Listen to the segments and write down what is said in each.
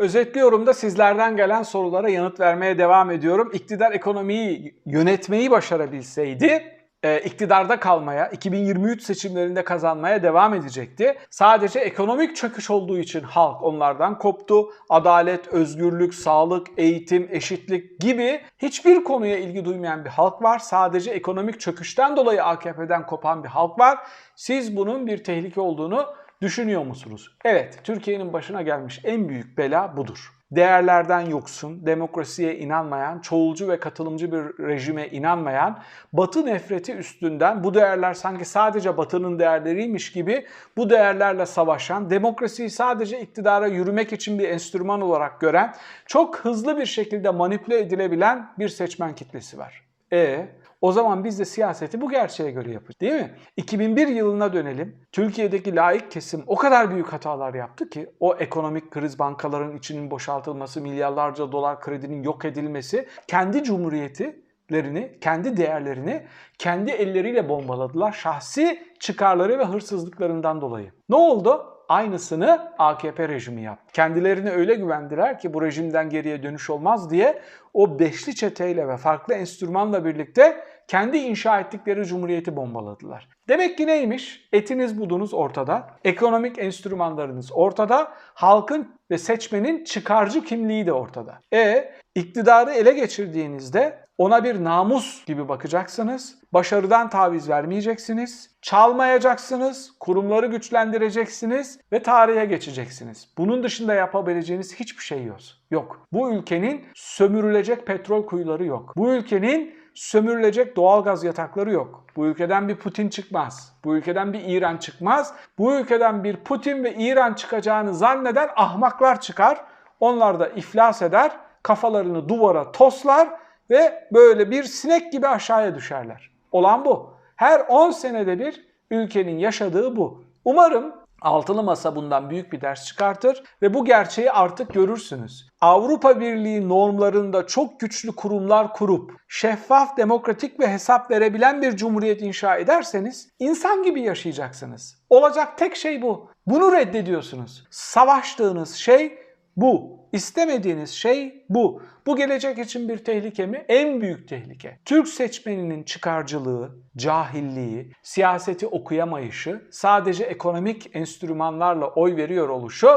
Özetliyorum da sizlerden gelen sorulara yanıt vermeye devam ediyorum. İktidar ekonomiyi yönetmeyi başarabilseydi e, iktidarda kalmaya, 2023 seçimlerinde kazanmaya devam edecekti. Sadece ekonomik çöküş olduğu için halk onlardan koptu. Adalet, özgürlük, sağlık, eğitim, eşitlik gibi hiçbir konuya ilgi duymayan bir halk var. Sadece ekonomik çöküşten dolayı AKP'den kopan bir halk var. Siz bunun bir tehlike olduğunu düşünüyor musunuz? Evet, Türkiye'nin başına gelmiş en büyük bela budur değerlerden yoksun, demokrasiye inanmayan, çoğulcu ve katılımcı bir rejime inanmayan, Batı nefreti üstünden bu değerler sanki sadece Batı'nın değerleriymiş gibi bu değerlerle savaşan, demokrasiyi sadece iktidara yürümek için bir enstrüman olarak gören, çok hızlı bir şekilde manipüle edilebilen bir seçmen kitlesi var. E o zaman biz de siyaseti bu gerçeğe göre yapacağız değil mi? 2001 yılına dönelim. Türkiye'deki laik kesim o kadar büyük hatalar yaptı ki o ekonomik kriz bankaların içinin boşaltılması, milyarlarca dolar kredinin yok edilmesi, kendi cumhuriyetilerini, kendi değerlerini kendi elleriyle bombaladılar. Şahsi çıkarları ve hırsızlıklarından dolayı. Ne oldu? Aynısını AKP rejimi yaptı. Kendilerine öyle güvendiler ki bu rejimden geriye dönüş olmaz diye o beşli çeteyle ve farklı enstrümanla birlikte kendi inşa ettikleri cumhuriyeti bombaladılar. Demek ki neymiş? Etiniz budunuz ortada, ekonomik enstrümanlarınız ortada, halkın ve seçmenin çıkarcı kimliği de ortada. E iktidarı ele geçirdiğinizde ona bir namus gibi bakacaksınız. Başarıdan taviz vermeyeceksiniz. Çalmayacaksınız. Kurumları güçlendireceksiniz ve tarihe geçeceksiniz. Bunun dışında yapabileceğiniz hiçbir şey yok. Yok. Bu ülkenin sömürülecek petrol kuyuları yok. Bu ülkenin sömürülecek doğalgaz yatakları yok. Bu ülkeden bir Putin çıkmaz. Bu ülkeden bir İran çıkmaz. Bu ülkeden bir Putin ve İran çıkacağını zanneden ahmaklar çıkar. Onlar da iflas eder, kafalarını duvara toslar ve böyle bir sinek gibi aşağıya düşerler. Olan bu. Her 10 senede bir ülkenin yaşadığı bu. Umarım Altılı Masa bundan büyük bir ders çıkartır ve bu gerçeği artık görürsünüz. Avrupa Birliği normlarında çok güçlü kurumlar kurup şeffaf, demokratik ve hesap verebilen bir cumhuriyet inşa ederseniz insan gibi yaşayacaksınız. Olacak tek şey bu. Bunu reddediyorsunuz. Savaştığınız şey bu. İstemediğiniz şey bu. Bu gelecek için bir tehlike mi? En büyük tehlike. Türk seçmeninin çıkarcılığı, cahilliği, siyaseti okuyamayışı, sadece ekonomik enstrümanlarla oy veriyor oluşu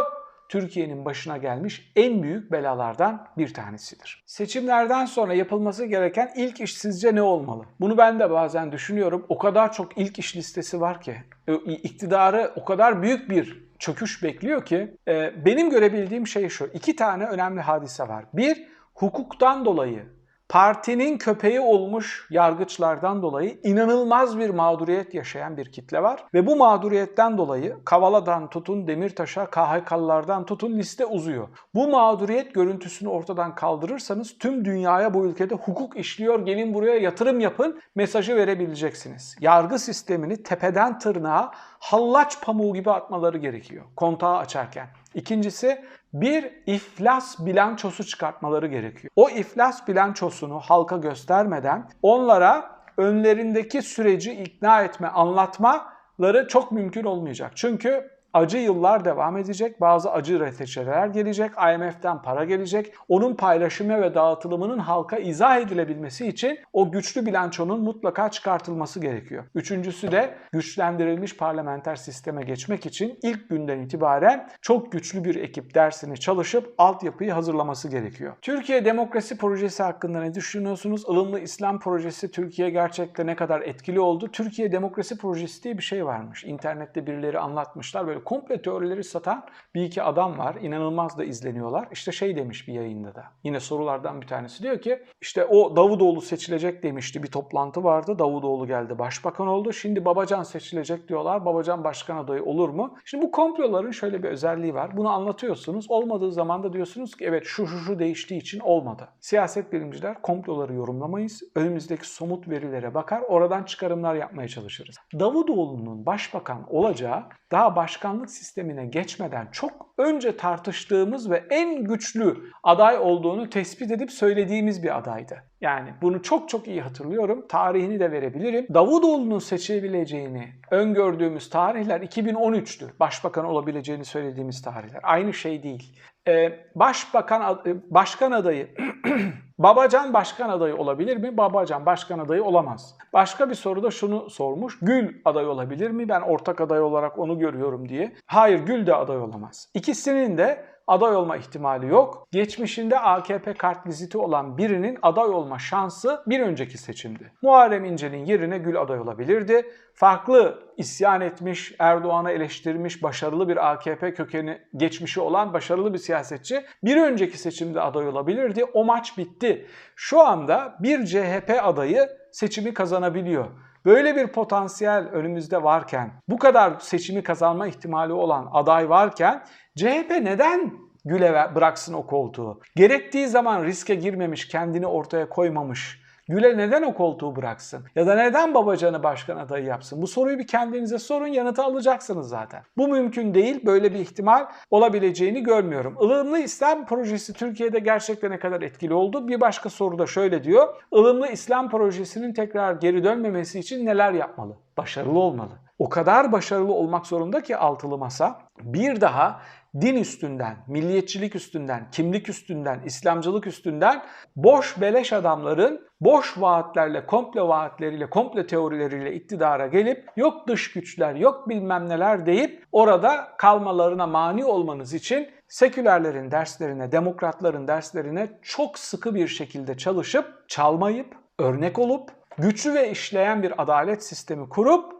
Türkiye'nin başına gelmiş en büyük belalardan bir tanesidir. Seçimlerden sonra yapılması gereken ilk iş sizce ne olmalı? Bunu ben de bazen düşünüyorum. O kadar çok ilk iş listesi var ki, iktidarı o kadar büyük bir çöküş bekliyor ki e, benim görebildiğim şey şu. İki tane önemli hadise var. Bir, hukuktan dolayı partinin köpeği olmuş yargıçlardan dolayı inanılmaz bir mağduriyet yaşayan bir kitle var. Ve bu mağduriyetten dolayı Kavala'dan tutun Demirtaş'a, KHK'lardan tutun liste uzuyor. Bu mağduriyet görüntüsünü ortadan kaldırırsanız tüm dünyaya bu ülkede hukuk işliyor, gelin buraya yatırım yapın mesajı verebileceksiniz. Yargı sistemini tepeden tırnağa hallaç pamuğu gibi atmaları gerekiyor kontağı açarken. İkincisi bir iflas bilançosu çıkartmaları gerekiyor. O iflas bilançosunu halka göstermeden onlara önlerindeki süreci ikna etme, anlatmaları çok mümkün olmayacak. Çünkü acı yıllar devam edecek. Bazı acı reçeteler gelecek. IMF'den para gelecek. Onun paylaşımı ve dağıtılımının halka izah edilebilmesi için o güçlü bilançonun mutlaka çıkartılması gerekiyor. Üçüncüsü de güçlendirilmiş parlamenter sisteme geçmek için ilk günden itibaren çok güçlü bir ekip dersini çalışıp altyapıyı hazırlaması gerekiyor. Türkiye Demokrasi Projesi hakkında ne düşünüyorsunuz? Ilımlı İslam Projesi Türkiye gerçekten ne kadar etkili oldu? Türkiye Demokrasi Projesi diye bir şey varmış. İnternette birileri anlatmışlar. Böyle komple teorileri satan bir iki adam var. İnanılmaz da izleniyorlar. İşte şey demiş bir yayında da. Yine sorulardan bir tanesi diyor ki işte o Davutoğlu seçilecek demişti. Bir toplantı vardı. Davutoğlu geldi başbakan oldu. Şimdi Babacan seçilecek diyorlar. Babacan başkan adayı olur mu? Şimdi bu komploların şöyle bir özelliği var. Bunu anlatıyorsunuz. Olmadığı zaman da diyorsunuz ki evet şu şu şu değiştiği için olmadı. Siyaset bilimciler komploları yorumlamayız. Önümüzdeki somut verilere bakar. Oradan çıkarımlar yapmaya çalışırız. Davutoğlu'nun başbakan olacağı daha başkanlık sistemine geçmeden çok önce tartıştığımız ve en güçlü aday olduğunu tespit edip söylediğimiz bir adaydı. Yani bunu çok çok iyi hatırlıyorum. Tarihini de verebilirim. Davutoğlu'nun seçilebileceğini öngördüğümüz tarihler 2013'tü. Başbakan olabileceğini söylediğimiz tarihler. Aynı şey değil. Ee, başbakan başkan adayı Babacan başkan adayı olabilir mi? Babacan başkan adayı olamaz. Başka bir soruda şunu sormuş. Gül aday olabilir mi? Ben ortak aday olarak onu görüyorum diye. Hayır Gül de aday olamaz. İkisinin de aday olma ihtimali yok. Geçmişinde AKP kart viziti olan birinin aday olma şansı bir önceki seçimdi. Muharrem İnce'nin yerine Gül aday olabilirdi. Farklı isyan etmiş, Erdoğan'ı eleştirmiş, başarılı bir AKP kökeni geçmişi olan başarılı bir siyasetçi bir önceki seçimde aday olabilirdi. O maç bitti. Şu anda bir CHP adayı seçimi kazanabiliyor. Böyle bir potansiyel önümüzde varken, bu kadar seçimi kazanma ihtimali olan aday varken CHP neden Gül'e bıraksın o koltuğu? Gerektiği zaman riske girmemiş, kendini ortaya koymamış. Gül'e neden o koltuğu bıraksın? Ya da neden Babacan'ı başkan adayı yapsın? Bu soruyu bir kendinize sorun yanıtı alacaksınız zaten. Bu mümkün değil. Böyle bir ihtimal olabileceğini görmüyorum. Ilımlı İslam projesi Türkiye'de gerçekten ne kadar etkili oldu? Bir başka soruda şöyle diyor. Ilımlı İslam projesinin tekrar geri dönmemesi için neler yapmalı? Başarılı olmalı. O kadar başarılı olmak zorunda ki altılı masa bir daha din üstünden, milliyetçilik üstünden, kimlik üstünden, İslamcılık üstünden boş beleş adamların boş vaatlerle, komple vaatleriyle, komple teorileriyle iktidara gelip yok dış güçler, yok bilmem neler deyip orada kalmalarına mani olmanız için sekülerlerin derslerine, demokratların derslerine çok sıkı bir şekilde çalışıp, çalmayıp, örnek olup, güçlü ve işleyen bir adalet sistemi kurup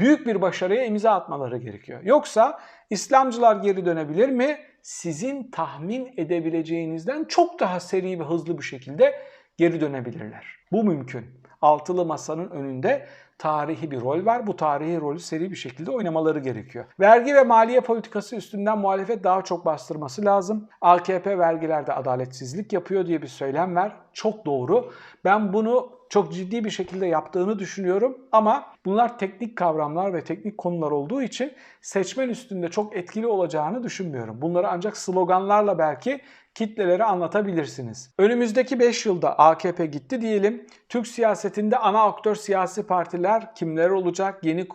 büyük bir başarıya imza atmaları gerekiyor. Yoksa İslamcılar geri dönebilir mi? Sizin tahmin edebileceğinizden çok daha seri ve hızlı bir şekilde geri dönebilirler. Bu mümkün. Altılı masanın önünde tarihi bir rol var. Bu tarihi rolü seri bir şekilde oynamaları gerekiyor. Vergi ve maliye politikası üstünden muhalefet daha çok bastırması lazım. AKP vergilerde adaletsizlik yapıyor diye bir söylem var. Çok doğru. Ben bunu çok ciddi bir şekilde yaptığını düşünüyorum ama bunlar teknik kavramlar ve teknik konular olduğu için seçmen üstünde çok etkili olacağını düşünmüyorum. Bunları ancak sloganlarla belki kitlelere anlatabilirsiniz. Önümüzdeki 5 yılda AKP gitti diyelim. Türk siyasetinde ana aktör siyasi partiler kimler olacak? Yeni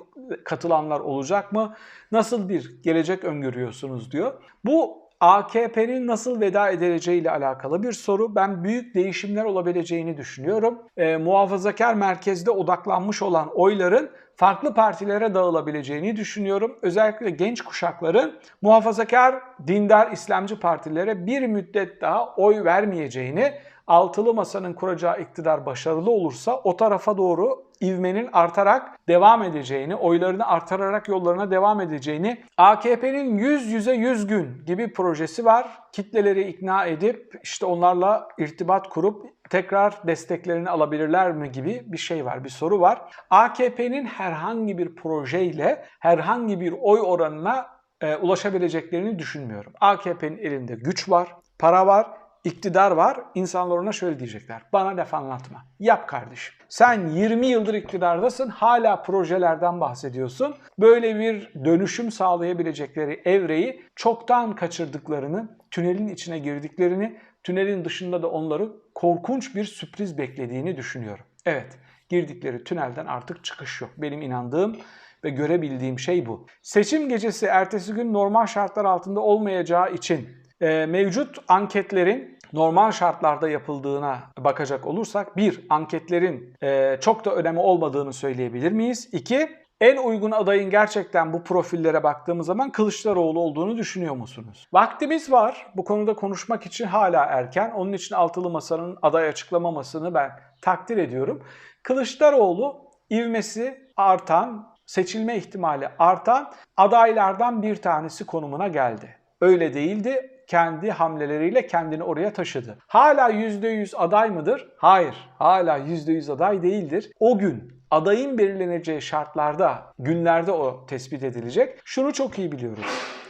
katılanlar olacak mı? Nasıl bir gelecek öngörüyorsunuz diyor. Bu AKP'nin nasıl veda edileceği ile alakalı bir soru. Ben büyük değişimler olabileceğini düşünüyorum. E, muhafazakar merkezde odaklanmış olan oyların farklı partilere dağılabileceğini düşünüyorum. Özellikle genç kuşakların muhafazakar, dindar, İslamcı partilere bir müddet daha oy vermeyeceğini, altılı masanın kuracağı iktidar başarılı olursa o tarafa doğru ivmenin artarak devam edeceğini, oylarını artırarak yollarına devam edeceğini, AKP'nin 100 yüze 100 gün gibi projesi var. Kitleleri ikna edip işte onlarla irtibat kurup tekrar desteklerini alabilirler mi gibi bir şey var, bir soru var. AKP'nin herhangi bir projeyle herhangi bir oy oranına e, ulaşabileceklerini düşünmüyorum. AKP'nin elinde güç var, para var iktidar var. İnsanlar ona şöyle diyecekler. Bana laf anlatma. Yap kardeşim. Sen 20 yıldır iktidardasın. Hala projelerden bahsediyorsun. Böyle bir dönüşüm sağlayabilecekleri evreyi çoktan kaçırdıklarını, tünelin içine girdiklerini, tünelin dışında da onları korkunç bir sürpriz beklediğini düşünüyorum. Evet, girdikleri tünelden artık çıkış yok. Benim inandığım ve görebildiğim şey bu. Seçim gecesi ertesi gün normal şartlar altında olmayacağı için e, mevcut anketlerin normal şartlarda yapıldığına bakacak olursak bir, anketlerin e, çok da önemi olmadığını söyleyebilir miyiz? İki, en uygun adayın gerçekten bu profillere baktığımız zaman Kılıçdaroğlu olduğunu düşünüyor musunuz? Vaktimiz var. Bu konuda konuşmak için hala erken. Onun için altılı masanın aday açıklamamasını ben takdir ediyorum. Kılıçdaroğlu ivmesi artan, seçilme ihtimali artan adaylardan bir tanesi konumuna geldi. Öyle değildi kendi hamleleriyle kendini oraya taşıdı. Hala %100 aday mıdır? Hayır. Hala %100 aday değildir. O gün adayın belirleneceği şartlarda, günlerde o tespit edilecek. Şunu çok iyi biliyoruz.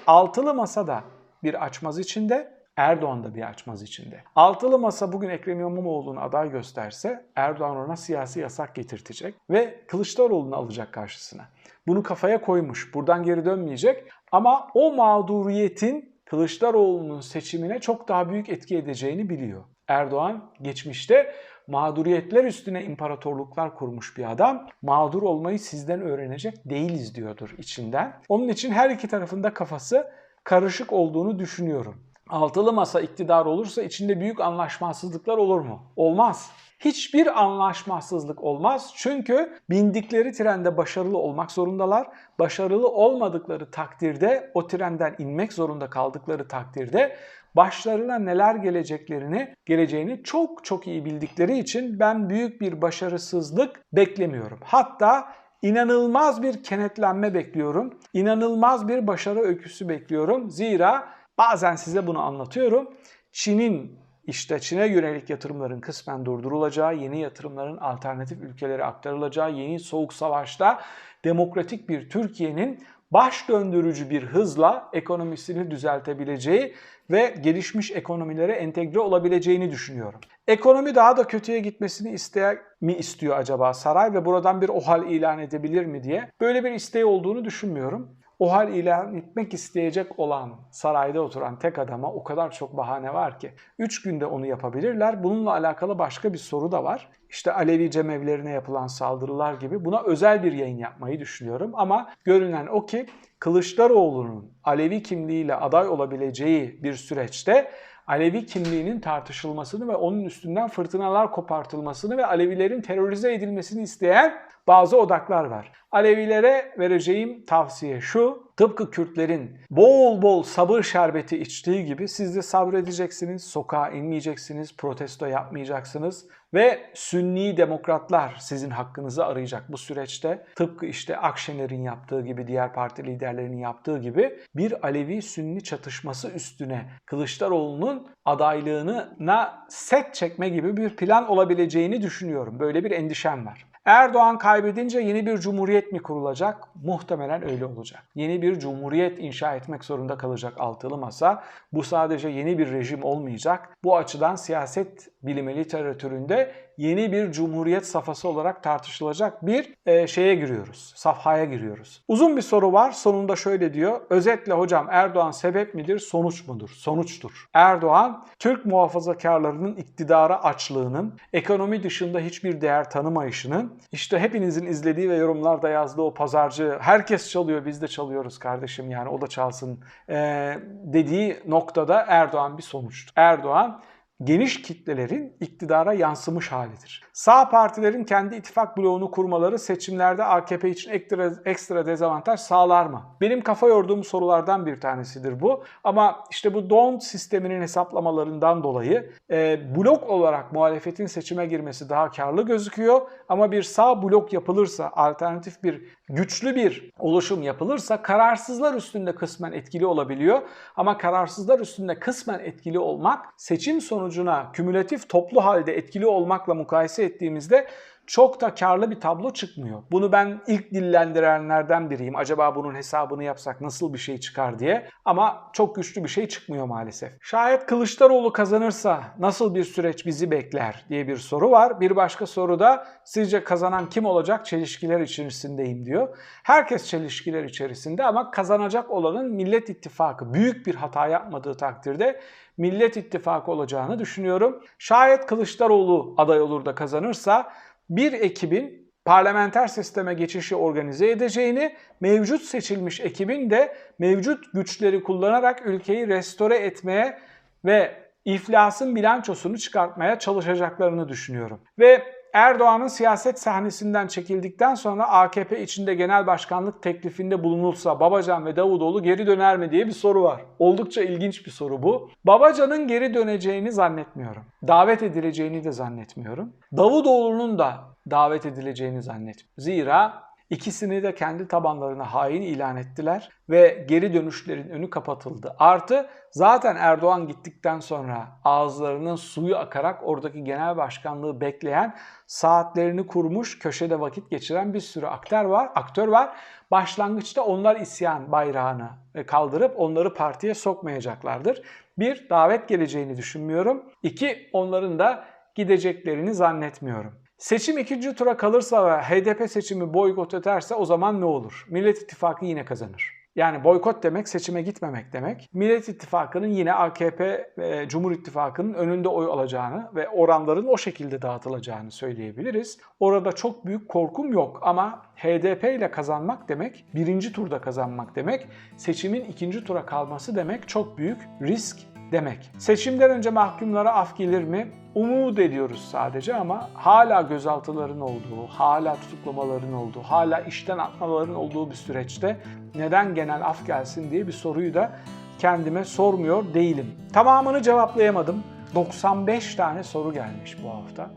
Altılı masada bir açmaz içinde, Erdoğan da bir açmaz içinde. Altılı masa bugün Ekrem İmamoğlu'nu aday gösterse Erdoğan ona siyasi yasak getirtecek ve Kılıçdaroğlu'nu alacak karşısına. Bunu kafaya koymuş. Buradan geri dönmeyecek. Ama o mağduriyetin Kılıçdaroğlu'nun seçimine çok daha büyük etki edeceğini biliyor. Erdoğan geçmişte mağduriyetler üstüne imparatorluklar kurmuş bir adam. Mağdur olmayı sizden öğrenecek değiliz diyordur içinden. Onun için her iki tarafında kafası karışık olduğunu düşünüyorum. Altılı masa iktidar olursa içinde büyük anlaşmazsızlıklar olur mu? Olmaz. Hiçbir anlaşmazsızlık olmaz. Çünkü bindikleri trende başarılı olmak zorundalar. Başarılı olmadıkları takdirde o trenden inmek zorunda kaldıkları takdirde başlarına neler geleceklerini, geleceğini çok çok iyi bildikleri için ben büyük bir başarısızlık beklemiyorum. Hatta inanılmaz bir kenetlenme bekliyorum. İnanılmaz bir başarı öyküsü bekliyorum. Zira bazen size bunu anlatıyorum. Çin'in işte yönelik yatırımların kısmen durdurulacağı, yeni yatırımların alternatif ülkelere aktarılacağı, yeni soğuk savaşta demokratik bir Türkiye'nin baş döndürücü bir hızla ekonomisini düzeltebileceği ve gelişmiş ekonomilere entegre olabileceğini düşünüyorum. Ekonomi daha da kötüye gitmesini isteyen mi istiyor acaba saray ve buradan bir OHAL ilan edebilir mi diye. Böyle bir isteği olduğunu düşünmüyorum. OHAL ilan etmek isteyecek olan sarayda oturan tek adama o kadar çok bahane var ki. 3 günde onu yapabilirler. Bununla alakalı başka bir soru da var. İşte Alevi cemevlerine yapılan saldırılar gibi buna özel bir yayın yapmayı düşünüyorum. Ama görünen o ki Kılıçdaroğlu'nun Alevi kimliğiyle aday olabileceği bir süreçte Alevi kimliğinin tartışılmasını ve onun üstünden fırtınalar kopartılmasını ve Alevilerin terörize edilmesini isteyen bazı odaklar var. Alevilere vereceğim tavsiye şu. Tıpkı Kürtlerin bol bol sabır şerbeti içtiği gibi siz de sabredeceksiniz, sokağa inmeyeceksiniz, protesto yapmayacaksınız ve Sünni demokratlar sizin hakkınızı arayacak bu süreçte. Tıpkı işte Akşener'in yaptığı gibi, diğer parti liderlerinin yaptığı gibi bir Alevi-Sünni çatışması üstüne Kılıçdaroğlu'nun adaylığına set çekme gibi bir plan olabileceğini düşünüyorum. Böyle bir endişem var. Erdoğan kaybedince yeni bir cumhuriyet mi kurulacak? Muhtemelen öyle olacak. Yeni bir cumhuriyet inşa etmek zorunda kalacak altılı masa. Bu sadece yeni bir rejim olmayacak. Bu açıdan siyaset bilimi literatüründe yeni bir cumhuriyet safhası olarak tartışılacak bir e, şeye giriyoruz. Safhaya giriyoruz. Uzun bir soru var. Sonunda şöyle diyor. Özetle hocam Erdoğan sebep midir, sonuç mudur? Sonuçtur. Erdoğan Türk muhafazakarlarının iktidara açlığının, ekonomi dışında hiçbir değer tanımayışının, işte hepinizin izlediği ve yorumlarda yazdığı o pazarcı herkes çalıyor biz de çalıyoruz kardeşim yani o da çalsın e, dediği noktada Erdoğan bir sonuçtur. Erdoğan geniş kitlelerin iktidara yansımış halidir. Sağ partilerin kendi ittifak bloğunu kurmaları seçimlerde AKP için ekstra, ekstra dezavantaj sağlar mı? Benim kafa yorduğum sorulardan bir tanesidir bu. Ama işte bu don't sisteminin hesaplamalarından dolayı e, blok olarak muhalefetin seçime girmesi daha karlı gözüküyor. Ama bir sağ blok yapılırsa, alternatif bir güçlü bir oluşum yapılırsa kararsızlar üstünde kısmen etkili olabiliyor. Ama kararsızlar üstünde kısmen etkili olmak seçim sonucuna kümülatif toplu halde etkili olmakla mukayese ettiğimizde çok da karlı bir tablo çıkmıyor. Bunu ben ilk dillendirenlerden biriyim. Acaba bunun hesabını yapsak nasıl bir şey çıkar diye. Ama çok güçlü bir şey çıkmıyor maalesef. Şayet Kılıçdaroğlu kazanırsa nasıl bir süreç bizi bekler diye bir soru var. Bir başka soru da sizce kazanan kim olacak? Çelişkiler içerisindeyim diyor. Herkes çelişkiler içerisinde ama kazanacak olanın Millet İttifakı büyük bir hata yapmadığı takdirde Millet İttifakı olacağını düşünüyorum. Şayet Kılıçdaroğlu aday olur da kazanırsa bir ekibin parlamenter sisteme geçişi organize edeceğini, mevcut seçilmiş ekibin de mevcut güçleri kullanarak ülkeyi restore etmeye ve iflasın bilançosunu çıkartmaya çalışacaklarını düşünüyorum. Ve Erdoğan'ın siyaset sahnesinden çekildikten sonra AKP içinde genel başkanlık teklifinde bulunulsa Babacan ve Davutoğlu geri döner mi diye bir soru var. Oldukça ilginç bir soru bu. Babacan'ın geri döneceğini zannetmiyorum. Davet edileceğini de zannetmiyorum. Davutoğlu'nun da davet edileceğini zannetmiyorum. Zira İkisini de kendi tabanlarına hain ilan ettiler ve geri dönüşlerin önü kapatıldı. Artı zaten Erdoğan gittikten sonra ağızlarının suyu akarak oradaki genel başkanlığı bekleyen, saatlerini kurmuş, köşede vakit geçiren bir sürü aktör var. Aktör var. Başlangıçta onlar isyan bayrağını kaldırıp onları partiye sokmayacaklardır. Bir, davet geleceğini düşünmüyorum. İki, onların da gideceklerini zannetmiyorum. Seçim ikinci tura kalırsa ve HDP seçimi boykot ederse o zaman ne olur? Millet İttifakı yine kazanır. Yani boykot demek seçime gitmemek demek. Millet İttifakı'nın yine AKP ve Cumhur İttifakı'nın önünde oy alacağını ve oranların o şekilde dağıtılacağını söyleyebiliriz. Orada çok büyük korkum yok ama HDP ile kazanmak demek, birinci turda kazanmak demek, seçimin ikinci tura kalması demek çok büyük risk demek. Seçimden önce mahkumlara af gelir mi? Umut ediyoruz sadece ama hala gözaltıların olduğu, hala tutuklamaların olduğu, hala işten atmaların olduğu bir süreçte neden genel af gelsin diye bir soruyu da kendime sormuyor değilim. Tamamını cevaplayamadım. 95 tane soru gelmiş bu hafta.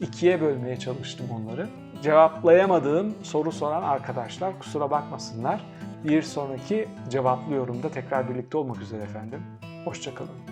İkiye bölmeye çalıştım onları. Cevaplayamadığım soru soran arkadaşlar kusura bakmasınlar. Bir sonraki cevaplı yorumda tekrar birlikte olmak üzere efendim. Hoşçakalın.